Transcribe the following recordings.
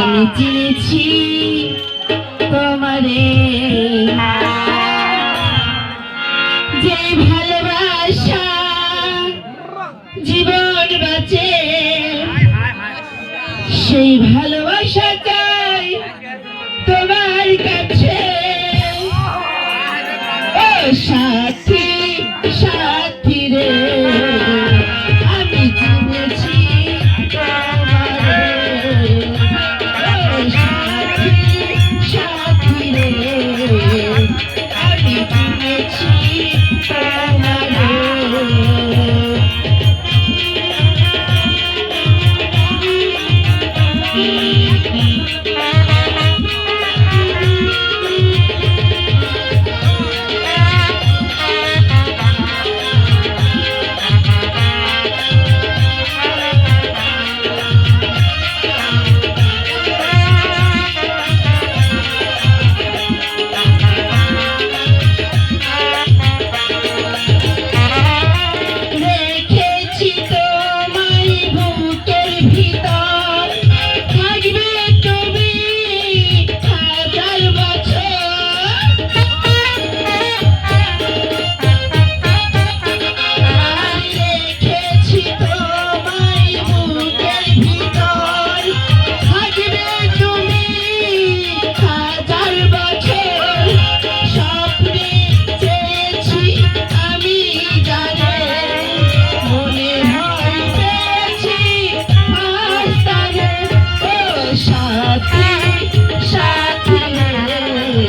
আমি চিনেছি তোমারে। যে ভালোবাসা জীবন বাঁচে সেই ভালোবাসা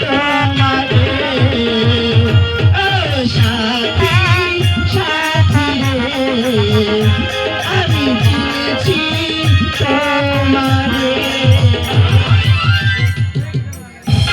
Yeah.